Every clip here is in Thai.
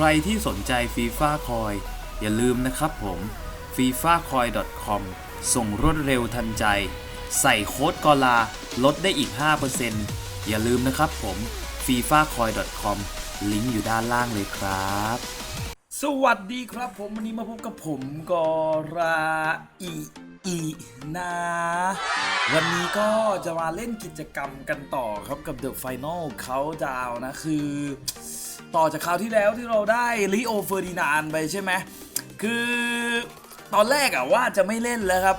ใครที่สนใจฟีฟ่าคอยอย่าลืมนะครับผม f i f a c o i com ส่งรวดเร็วทันใจ ใส่โค้ดกอลาลดได้อีก 5%อย่าลืมนะครับผม f i f a c o i com ลิงก์อยู่ด้านล่างเลยครับ สวัสดีครับผมวันนี้มาพบกับผมกอราอีอีนะวันนี้ก็จะมาเล่นกิจกรรมกันต่อครับกับ The Final Countdown นะคือ ต่อจากคราวที่แล้วที่เราได้ลิโอเฟอร์ดินานไปใช่ไหมคือตอนแรกอะว่าจะไม่เล่นแล้วครับ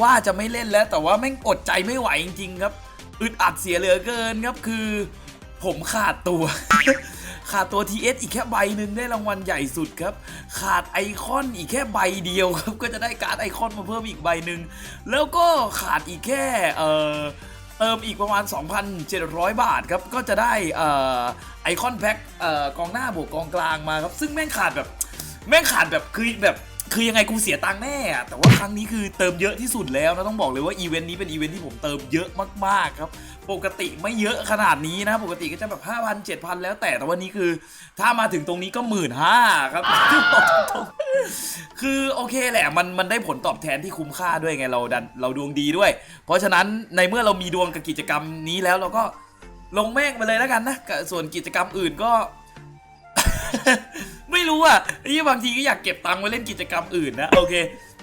ว่าจะไม่เล่นแล้วแต่ว่าแม่งอดใจไม่ไหวจริงๆครับอึดอัดเสียเหลือเกินครับคือ ผมขาดตัว ขาดตัว TS อีกแค่ใบหนึ่งได้รางวัลใหญ่สุดครับ ขาดไอคอนอีกแค่ใบเดียวครับ ก็จะได้การ์ดไอคอนมาเพิ่มอีกใบหนึ่งแล้วก็ขาดอีกแค่เอ่อ เติมอีกประมาณ 2,700 บาทครับ ก็จะได้เอ่อไอคอนแพ็คเอ่อกองหน้าบวกกองกลางมาครับ ซึ่งแม่งขาดแบบ แม่งขาดแบบคือแบบ คือยังไงกูเสียตังค์แน่อะแต่ว่าครั้งนี้คือเติมเยอะที่สุดแล้วนะต้องบอกเลยว่าอีเวนต์นี้เป็นอีเวนต์ที่ผมเติมเยอะมากๆครับปกติไม่เยอะขนาดนี้นะปกติก็จะแบบ5,000 7,000 แล้วแต่แต่วันนี้คือ ถ้ามาถึงตรงนี้ก็หมื่นห้าครับคือโอเคแหละมันมันได้ผลตอบแทนที่คุ้มค่าด้วยไงเราดันเราดวงดีด้วย เพราะฉะนั้นในเมื่อเรามีดวงกับกิจกรรมนี้แล้วเราก็ลงแม่งไปเลยแล้วกันนะส่วนกิจกรรมอื่นก็ ไม่รู้อะนี่บางทีก็อยากเก็บตังค์ไว้เล่นกิจกรรมอื่นนะโอเค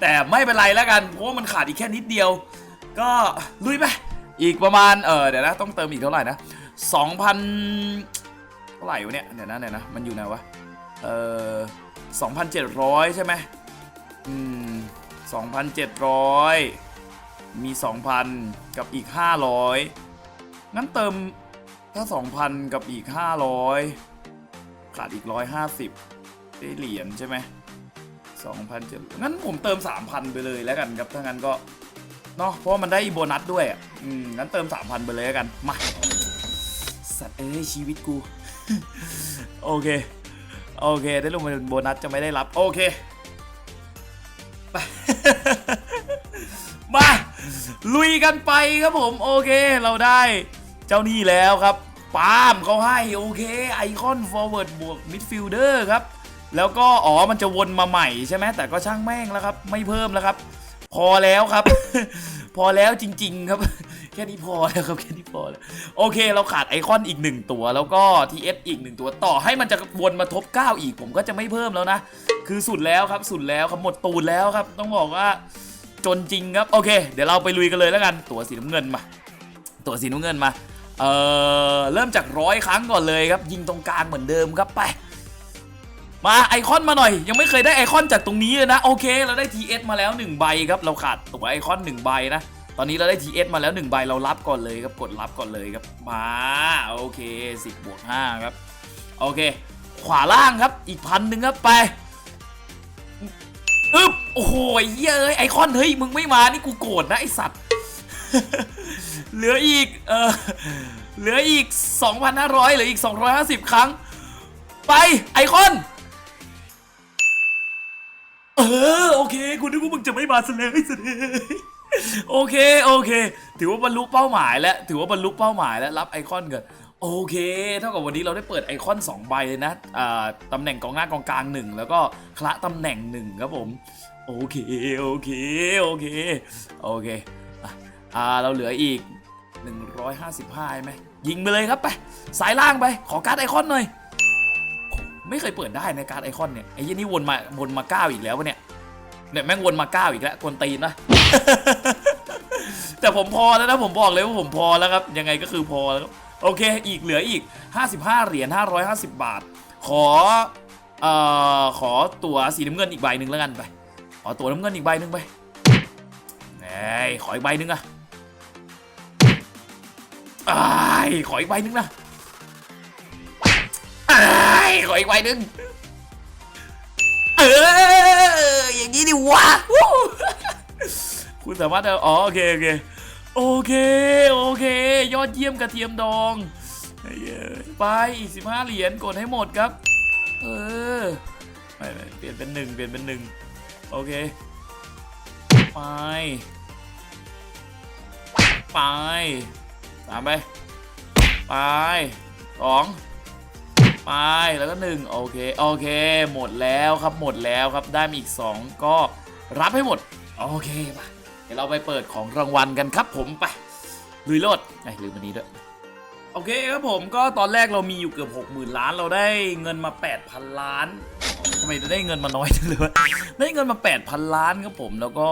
แต่ไม่เป็นไรแล้วกันเพราะว่ามันขาดอีกแค่นิดเดียว ก็ลุยไปอีกประมาณเออเดี๋ยวนะต้องเติมอีกเท่าไหร่นะ2,000เท่าไหร่วะเนี่ยเดี๋ยวนะเดี๋ยวนะมันอยู่ไหนวะเออ2,700 ใช่ไหมอืม2,700 มี 2,000 กับอีก 500 งั้นเติมถ้า 2,000 กับอีก 500 ขาดอีก 150 ได้เหรียญใช่ไหม2,007งั้นผมเติม3,000ไปเลยแล้วกันครับ ถ้างั้นก็ เนาะเพราะมันได้โบนัสด้วยอะ อืม งั้นเติม3,000ไปเลยแล้วกัน มา สัตว์เอ้ยชีวิตกู โอเค โอเค ได้ลงมาเป็นโบนัสจะไม่ได้รับ โอเค ไป มา ลุยกันไปครับผม โอเค เราได้เจ้านี่แล้วครับปาล์มเขาให้ โอเค ไอคอนฟอร์เวิร์ดบวกมิดฟิลเดอร์ครับ แล้วก็อ๋อมันจะวนมาใหม่ใช่ไหมแต่ก็ช่างแม่งแล้วครับ ไม่เพิ่มแล้วครับ พอแล้วครับ พอแล้วจริง ๆ ครับ แค่นี้พอแล้วครับแค่นี้พอแล้วโอเค เราขาดไอคอนอีกหนึ่งตัว แล้วก็ TS อีกหนึ่งตัวต่อให้มันจะวนมาทบ 9 อีกผมก็จะไม่เพิ่มแล้วนะ คือสุดแล้วครับสุดแล้วครับหมดตูนแล้วครับ ต้องบอกว่าจนจริงครับ โอเค เดี๋ยวเราไปลุยกันเลยแล้วกัน ตัวสีน้ำเงินมา ตัวสีน้ำเงินมาเอ่อเริ่มจากร้อยครั้งก่อนเลยครับ ยิงตรงกลางเหมือนเดิมครับไป มาไอคอนมาหน่อย ยังไม่เคยได้ไอคอนจากตรงนี้เลยนะ โอเค เราได้ TS มาแล้ว 1 ใบครับ เราขาดตัวไอคอน 1 ใบนะ ตอนนี้เราได้ TS มาแล้ว 1 ใบเรารับก่อนเลยครับ กดรับก่อนเลยครับ มาโอเค 10บวก5ครับ โอเค ขวาล่างครับอีกพันหนึ่งครับไปอึ๊บโอ้โหเย้ยไอคอนเฮ้ยมึงไม่มานี่กูโกรธนะไอสัตว์เหลืออีกเออเหลืออีก 2,500เหลืออีก 250 ครั้ง ไปไอคอน เออโอเคคุณนึกว่ามึงจะไม่มาซะเลยซะเลยโอเคโอเค ถือว่าบรรลุเป้าหมายแล้วถือว่าบรรลุเป้าหมายแล้วรับไอคอนก่อนโอเค เท่ากับวันนี้เราได้เปิดไอคอน 2 ใบเลยนะอ่าตำแหน่งกองหน้ากองกลางหนึ่งแล้วก็คละตำแหน่งหนึ่งครับผมโอเคโอเคโอเคโอเคอ่าเราเหลืออีก 155ใช่ไหมยิงไปเลยครับไปสายล่างไปขอการ์ดไอคอนหน่อย ไม่เคยเปิดได้ในการไอคอนเนี่ยไอ้ยี่นี่วนมาวนมาเก้าอีกแล้ววะเนี่ยเนี่ยแม่งวนมาเก้าอีกแล้วกวนตีนนะแต่ผมพอแล้วนะผมบอกเลยว่าผมพอแล้วครับยังไงก็คือพอแล้วโอเคอีกเหลืออีก 55 เหรียญ550 บาท ขอเอ่อขอตั๋วสีน้ำเงินอีกใบหนึ่งแล้วกันไปขอตั๋วน้ำเงินอีกใบหนึ่งไปเอ้ขออีกใบหนึ่งอะอ้ายขออีกใบหนึ่งนะ ขออีกใบหนึ่งเอออย่างนี้ดิวะคุณสามารถเอาอ๋อโอเคโอเคโอเคโอเค ยอดเยี่ยมกระเทียมดองไปอีก15เหรียญกดให้หมดครับ เออไม่ไม่เปลี่ยนเป็นหนึ่งเปลี่ยนเป็นหนึ่งโอเค ไป ไปสามไป ไปสอง ไปแล้วก็หนึ่งโอเคโอเค หมดแล้วครับหมดแล้วครับได้มาอีกสองก็รับให้หมดโอเคมาเดี๋ยวเราไปเปิดของรางวัลกันครับผมไปลุยโลดไอ้ลืมอันนี้ด้วยโอเคครับผมก็ตอนแรกเรามีอยู่เกือบ 60,000 ล้าน เราได้เงินมา 8,000 ล้านทำไมจะได้เงินมาน้อยจังเลยวะได้เงินมา 8,000 ล้านครับผมแล้วก็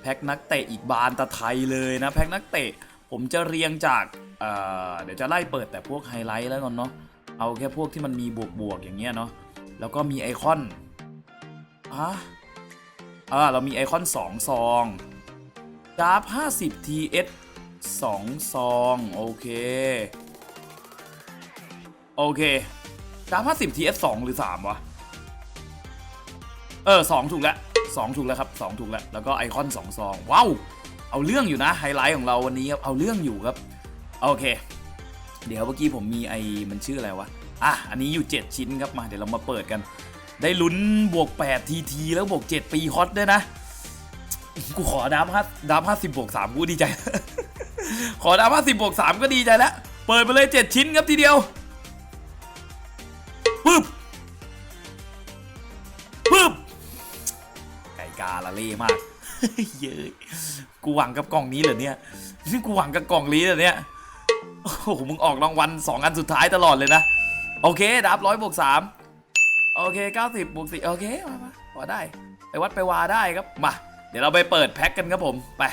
แพ็คนักเตะอีกบานตะไทยเลยนะแพ็คนักเตะผมจะเรียงจากเเดี๋ยวจะไล่เปิดแต่พวกไฮไลท์แล้วกันเนาะ เอาแค่พวกที่มันมีบวกๆอย่างเงี้ยเนาะแล้วก็มีไอคอนอะอ่าเรามีไอคอน 2 ซองดาร์ฟ50 TS 2 ซอง โอเค โอเคดาร์ฟ50 TS 2 หรือ 3 วะ เออ 2 ถูกแล้ว 2 ถูกแล้วครับ 2 ถูกแล้ว แล้วก็ไอคอน 2 ซอง ว้าว เอาเรื่องอยู่นะ ไฮไลท์ของเราวันนี้ครับ เอาเรื่องอยู่ครับ โอเค เดี๋ยวเมื่อกี้ผมมีไอมันชื่ออะไรวะ อะ อันนี้อยู่ 7 ชิ้นครับมาเดี๋ยวเรามาเปิดกัน ได้ลุ้นบวก8ทีทีแล้วบวก 7 ปีฮอตด้วยนะ กูขอดาร์ฟห้าดาร์ฟห้าสิบบวกสามกูดีใจ ขอดาร์ฟห้าสิบบวกสามก็ดีใจแล้ว เปิดไปเลย 7 ชิ้นครับทีเดียวปึ๊บปึ๊บไก่กาละเล่มาก เย้ยกูหวังกับกล่องนี้เหรอเนี่ยนี่กูหวังกับกล่องนี้เหรอเนี่ย โอ้โหมึงออกรางวัลสองอันสุดท้ายตลอดเลยนะ โอเคดับร้อยบวกสามโอเคเก้าสิบบวกสี่โอเคมามาพอได้ ไปวัดไปวาได้ครับมาเดี๋ยวเราไปเปิดแพ็คกันครับผมไป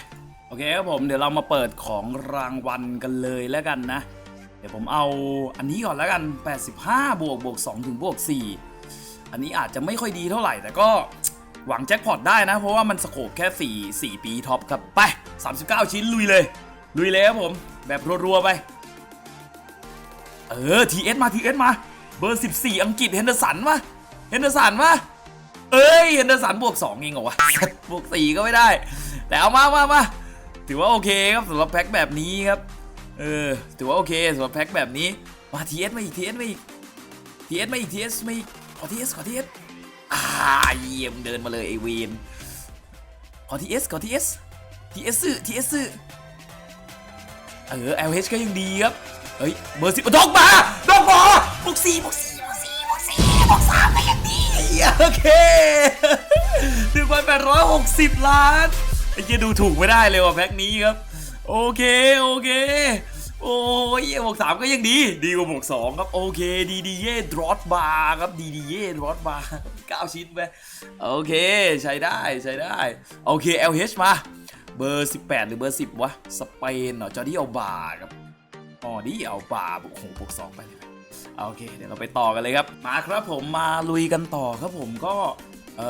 โอเคครับผมเดี๋ยวเรามาเปิดของรางวัลกันเลยแล้วกันนะ เดี๋ยวผมเอาอันนี้ก่อนแล้วกัน 85 บวกบวก2ถึงบวก4อันนี้อาจจะไม่ค่อยดีเท่าไหร่ แต่ก็หวังแจ็คพอตได้นะ เพราะว่ามันสโคปแค่ 4 4 ปีท็อปครับ ไป 39 ชิ้นลุยเลย ลุยเลยครับผม แบบรัวๆไป เออ TS มา TS มาเบอร์ 14 อังกฤษเฮนเดอร์สันมาเฮนเดอร์สันมาเอ้ยเฮนเดอร์สันบวก2เองเหรอวะบวก4ก็ไม่ได้ แต่เอามามามาถือว่าโอเคครับสำหรับแพ็คแบบนี้ครับเออถือว่าโอเคสำหรับแพ็คแบบนี้มา TS มาอีก TS มาอีก TS มาอีก TS มาอีกขอ TS ขอ TS อ่าเยี่ยมเดินมาเลยไอเวนขอ TS ขอ TS TS ซื้อ TS ซื้อเออ LH ก็ยังดีครับ เฮ้ยเบอร์สิบดอกมาดอกมาบวกสี่บวกสี่บวกสี่บวกสี่บวกสามก็ยังดีโอเคหนึ่งพันแปดร้อยหกสิบล้านไอ้เหี้ยดูถูกไม่ได้เลยว่ะแพ็คนี้ครับ โอเคโอเค โอ้ยบวกสามก็ยังดีดีกว่าบวกสองครับโอเคดีดีเย่ดรอตบาร์ครับดีดีเย่ดรอตบาร์เก้าชิ้นไปโอเคใช้ได้ใช้ได้โอเค LH มาเบอร์ 18 หรือเบอร์ 10 วะ สเปนเหรอจอร์ดี้เอาบาครับ อ๋อนี่เอาบาบวกหกบวกสองไปเลยโอเค เดี๋ยวเราไปต่อกันเลยครับ มาครับผมมาลุยกันต่อครับผมก็ เอ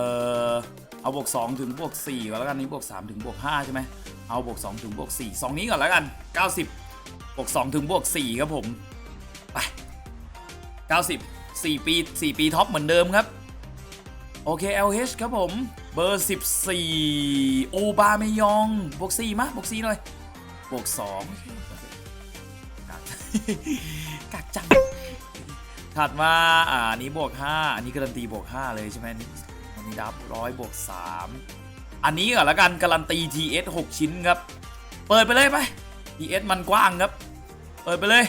อเอาบวก2ถึงบวก4ก่อนแล้วกันนี้บวก3ถึงบวก5ใช่ไหมเอาบวก2ถึงบวก4 2 นี้ก่อนแล้วกัน 90บวก2ถึงบวก4ครับผมไป90 4 ปี 4 ปีท็อปเหมือนเดิมครับ โอเค LH ครับผม เบอร์ 14 โอบาเมยอง บวก 4มาบวก 4 หน่อย บวก 2 กักจัง ถัดมาอ่านี้บวก 5 อันนี้การันตีบวก 5 เลยใช่ไหมอันนี้อันนี้ดับร้อยบวก 3 อันนี้ก่อนละกันการันตี TS 6 ชิ้นครับ เปิดไปเลยไป TS มันกว้างครับ เปิดไปเลย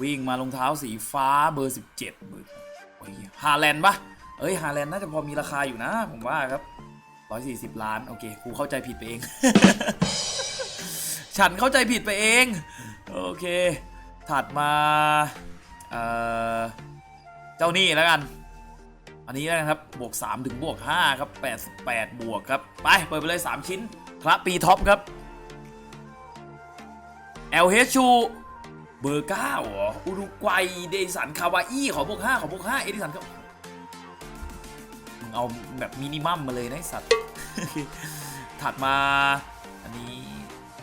วิ่งมารองเท้าสีฟ้าเบอร์ 17บอร์โอ้ยฮาแลนด์ปะเอ้ยฮาแลนด์น่าจะพอมีราคาอยู่นะ ผมว่าครับ 140 ล้าน โอเคกูเข้าใจผิดไปเอง ฉันเข้าใจผิดไปเอง โอเค ถัดมาเอ่อเจ้านี่แล้วกัน อันนี้แล้วกันครับ บวก 3 ถึงบวก 5 ครับ 88 บวกครับ ไป เปิดไปเลย 3 ชิ้นครับปีท็อปครับ LH ชูเบอร์9เหรออุรุกวัยเดสันคาวาอี้ขอบวก5ขอบวก5เอดิสันครับมึงเอาแบบมินิมัมมาเลยนะสัตว์ ถัดมา อันนี้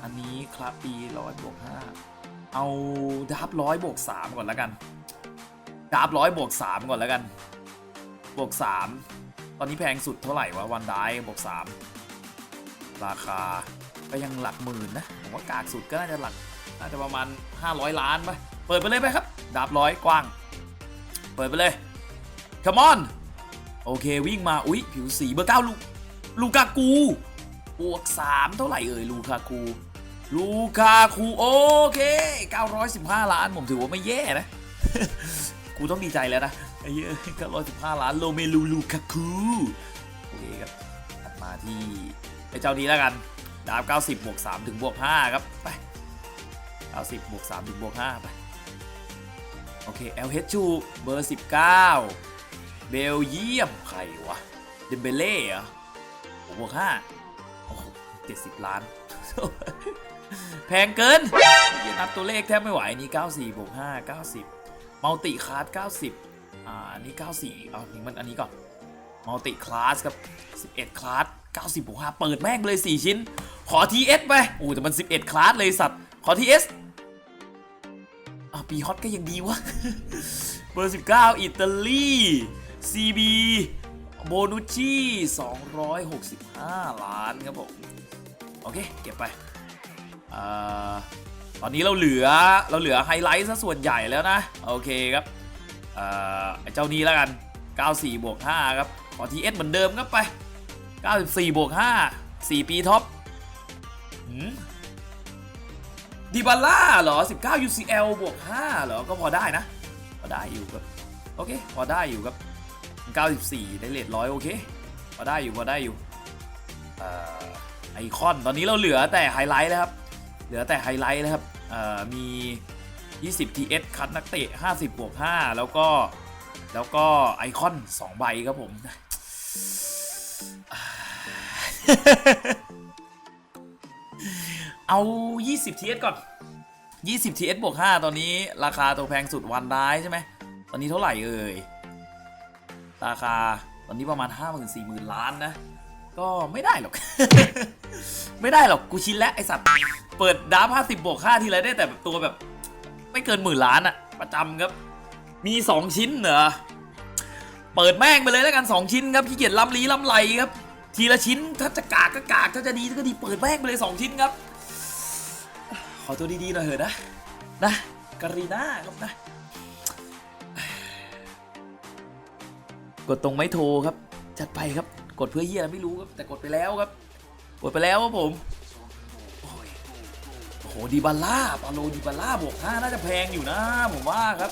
อันนี้ครับปีร้อยบวกห้า เอาดาบร้อยบวกสามก่อนแล้วกัน ดาบร้อยบวกสามก่อนแล้วกัน บวกสามตอนนี้แพงสุดเท่าไหร่วะวันได้บวกสามราคาก็ยังหลักหมื่นนะผมว่ากากสุดก็น่าจะหลักน่าจะประมาณ 500 ล้านไปเปิดไปเลยไปครับ ดาบร้อยกว้าง เปิดไปเลย come on โอเควิ่งมา อุ๊ย ผิวสีเบอร์เก้าลูลูกากู บวก 3 เท่าไหร่เอ่ยลูคาคู ลูคาคูโอเค 915 ล้าน ผมถือว่าไม่แย่นะ กูต้องดีใจแล้วนะไอ้เยก็ร้อยสิบห้าล้านโลเมลูลูคาคู โอเคครับถัดมาที่ไอ้เจ้านี้แล้วกัน ดาบ 90บวก3ถึงบวก5ครับ ไป 90บวก3ถึงบวก5ไป โอเค LH ชูเบอร์ 19 เบลเยียม ใครวะ เดมเบเล่เหรอโอ้บวก5โอ้โห70 ล้าน แพงเกินยังนับตัวเลขแทบไม่ไหวนี่ 94บวก5 90 มัลติคลาส 90 อ่าอันนี้94 เอานี่มันอันนี้ก่อน มัลติคลาสครับ 11 คลาส 90บวก5เปิดแม่งเลย 4 ชิ้น ขอ TS ไปโอ้แต่มัน 11 คลาสเลยสัตว์ ขอ TS อะปีฮอตก็ยังดีวะ เบอร์ 19 อิตาลี CB โบนุชี265 ล้านครับผม โอเค เก็บไป ตอนนี้เราเหลือเราเหลือไฮไลท์ซะส่วนใหญ่แล้วนะ โอเคครับไอ้เจ้านี้แล้วกัน 94บวก5ครับ ขอ TS เอสเหมือนเดิมครับไป 94บวก5 4 ปีท็อปดิบาล่าเหรอ 19 UCL บวก 5 เหรอ ก็พอได้นะ พอได้อยู่ครับ โอเค พอได้อยู่ครับ 94 ได้เลทร้อยโอเค พอได้อยู่ พอได้อยู่ไอคอน ตอนนี้เราเหลือแต่ไฮไลท์แล้วครับ เหลือแต่ไฮไลท์นะครับเอ่อมี 20 TS คัดนักเตะ 50บวก5แล้วก็แล้วก็ไอคอน 2 ใบครับผม เอา 20 TS ก่อน 20 TS บวก 5 ตอนนี้ราคาตัวแพงสุดวันได้ใช่ไหม ตอนนี้เท่าไหร่เอ่ย ราคาตอนนี้ประมาณ5 0 0 0 0 4 0 0 0 ล้านนะ ก็ไม่ได้หรอก ไม่ได้หรอก กูชินแล้วไอสัตว์ เปิดดาร์ฟ50บวก5ทีไรได้แต่แบบตัวแบบ ไม่เกินหมื่นล้านอะประจำครับ มี2ชิ้นเหรอเปิดแม่งไปเลยแล้วกัน2ชิ้นครับขี้เกียจล้ำลีล้ำไรครับทีละชิ้นถ้าจะกากก็กากถ้าจะดีก็ดีเปิดแม่งไปเลย2ชิ้นครับ ขอตัวดีๆหน่อยเถอะนะนะการีน่าครับนะกดตรงไม่โทรครับ จัดไปครับ กดเพื่อเฮียอะไม่รู้ครับ แต่กดไปแล้วครับ กดไปแล้วครับผม โอ้โหดีบาล่าปาโลดีบาล่าบวก5น่าจะแพงอยู่นะ ผมว่าครับ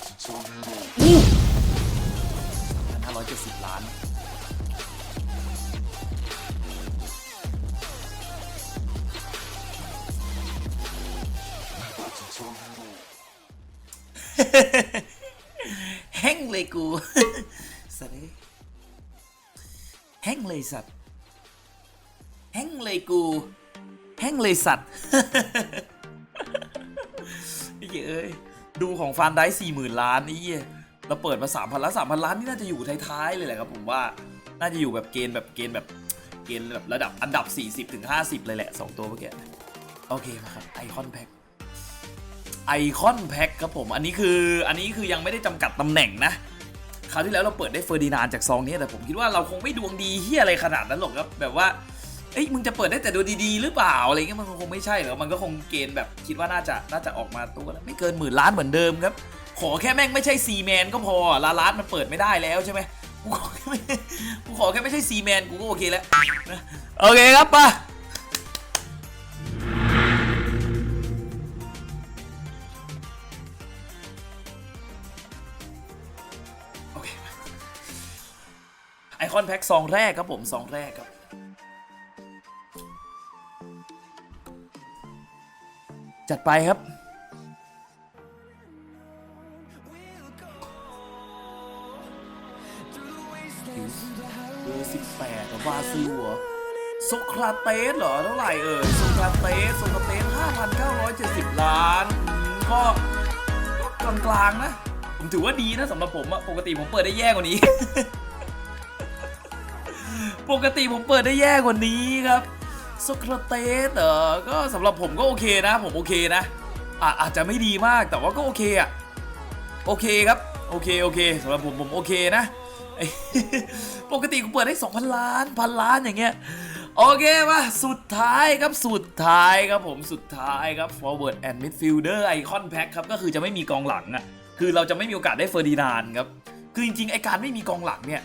ห้าร้อยเจ็ดสิบล้านแห้งเลยกูสัตว์เอ้ยแห้งเลยสัตว์แห้งเลยกูแห้งเลยสัตว์ เหี้ยเอ้ยดูของฟานได้สี่หมื่นล้านนี่เหี้ยเราเปิดมาสามพันล้านสามพันล้านนี่น่าจะอยู่ท้ายๆเลยแหละครับผมว่าน่าจะอยู่แบบเกณฑ์แบบเกณฑ์แบบเกณฑ์แบบระดับอันดับ 40ถึง50เลยแหละสองตัวเมื่อกี้โอเคมาครับไอคอนแพ็คไอคอนแพ็คครับผมอันนี้คืออันนี้คือยังไม่ได้จำกัดตำแหน่งนะคราวที่แล้วเราเปิดได้เฟอร์ดินานจากซองนี้แต่ผมคิดว่าเราคงไม่ดวงดีเฮียอะไรขนาดนั้นหรอกครับแบบว่า เอ้ยมึงจะเปิดได้แต่ดวดีๆ หรือเปล่าอะไรเงี้ยมันคงไม่ใช่หรอกมันก็คงเกณฑ์แบบคิดว่าน่าจะน่าจะออกมาตัวละไม่เกินหมื่นล้านเหมือนเดิมครับ ขอแค่แม่งไม่ใช่ซีแมนก็พอลาลาสมันเปิดไม่ได้แล้วใช่ไหมกูขอแค่ไม่กูขอแค่ไม่ใช่ซีแมนกูก็โอเคแล้วโอเคครับป่ะไอคอนแพ็คซองแรกครับผมซองแรกครับ จัดไปครับ เบอร์สิบแปดบราซิลเหรอโซคราเตสเหรอเท่าไหร่เอ่ยโซคราเตสโซคราเตส5,970ล้านอืมก็ก็กลางๆนะ ผมถือว่าดีนะสำหรับผมอะปกติผมเปิดได้แย่กว่านี้ ปกติผมเปิดได้แย่กว่านี้ครับ โซคราเตสเหรอก็สำหรับผมก็โอเคนะ ผมโอเคนะอะอาจจะไม่ดีมากแต่ว่าก็โอเคอะโอเคครับ โอเคโอเคสำหรับผมผมโอเคนะ ปกติกูเปิดได้ 2,000 ล้านพันล้านอย่างเงี้ยโอเคมาสุดท้ายครับสุดท้ายครับผมสุดท้ายครับ forward and midfielder icon pack ครับ ก็คือจะไม่มีกองหลังอะ่ะคือเราจะไม่มีโอกาสได้เฟอร์ดินานครับ คือจริงๆ ไอการไม่มีกองหลังเนี่ย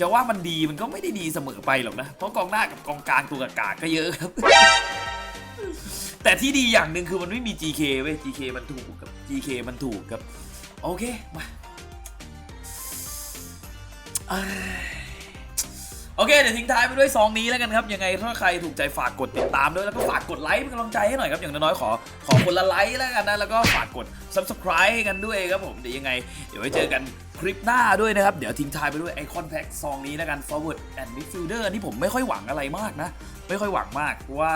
จะว่ามันดีมันก็ไม่ได้ดีเสมอไปหรอกนะ เพราะกองหน้ากับกองกลางตัวกากาก็เยอะครับ แต่ที่ดีอย่างหนึ่งคือมันไม่มี GK เว้ย GK มันถูกกับ GK มันถูกครับ โอเค มาโอเค เดี๋ยวทิ้งท้ายไปด้วยซองนี้แล้วกันครับ ยังไงถ้าใครถูกใจฝากกดติดตามด้วย แล้วก็ฝากกดไลค์เป็นกำลังใจให้หน่อยครับ อย่างน้อยๆขอขอคนละไลค์แล้วกันนะ แล้วก็ฝากกด subscribe ให้กันด้วยครับผม เดี๋ยวยังไง เดี๋ยวไว้เจอกัน ลิปหน้าด้วยนะครับ เดี๋ยวทิ้งท้ายไปด้วยไอคอนแพ็กซองนี้แล้วกัน forward and midfielder อันนี่ผมไม่ค่อยหวังอะไรมากนะ ไม่ค่อยหวังมาก เพราะว่า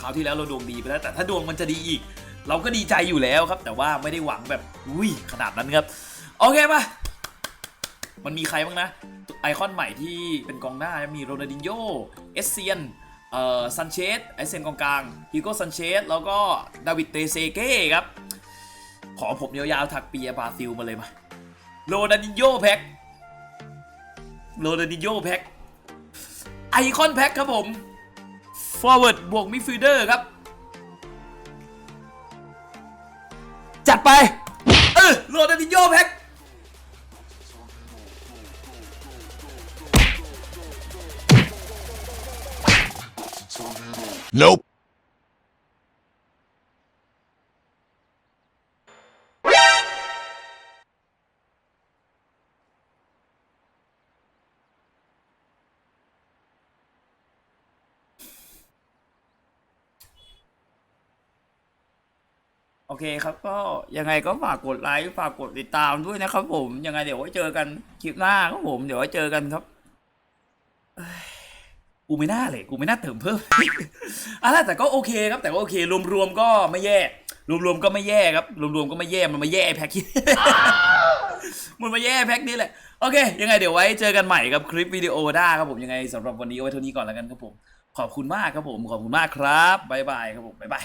คราวที่แล้วเราดวงดีไปแล้ว แต่ถ้าดวงมันจะดีอีก เราก็ดีใจอยู่แล้วครับ แต่ว่าไม่ได้หวังแบบอุ้ยขนาดนั้นครับ โอเคมามันมีใครบ้างนะ ไอคอนใหม่ที่เป็นกองหน้ามีโรนัลดินโญ่เอสเซียนเอ่อซันเชสไอเซนกองกลางฮิโก้ซันเชสแล้วก็ดาวิดเตเซเก้ครับ ขอผมยาวๆถักเปียบราซิลมาเลยมา โรนัลดินโญ่แพ็คโรนัลดินโญ่แพ็คไอคอนแพ็คครับผม forward บวกมิดฟิลเดอร์ครับ จัดไป เออโรนัลดินโญ่แพ็ค Nope. เคครับ ก็ยังไงก็ฝากกดไลค์ฝากกดติดตามด้วยนะครับ ผมยังไงเดี๋ยวไว้เจอกันคลิปหน้าครับผมเดี๋ยวไว้เจอกันครับกูไม่น่าเลยกูไม่น่าเติมเพิ่มอะไรแต่ก็โอเคครับ แต่ก็โอเค รวมๆก็ไม่แย่ รวมๆก็ไม่แย่ครับ รวมๆก็ไม่แย่มันมาแย่แพ็คมันมาแย่แพ็คนี้แหละโอเค ยังไงเดี๋ยวไว้เจอกันใหม่กับคลิปวิดีโอหน้าครับผมยังไงสำหรับวันนี้เอาไว้เท่านี้ก่อนแล้วกันครับผมขอบคุณมากครับผมขอบคุณมากครับบ๊ายบายครับผมบ๊ายบาย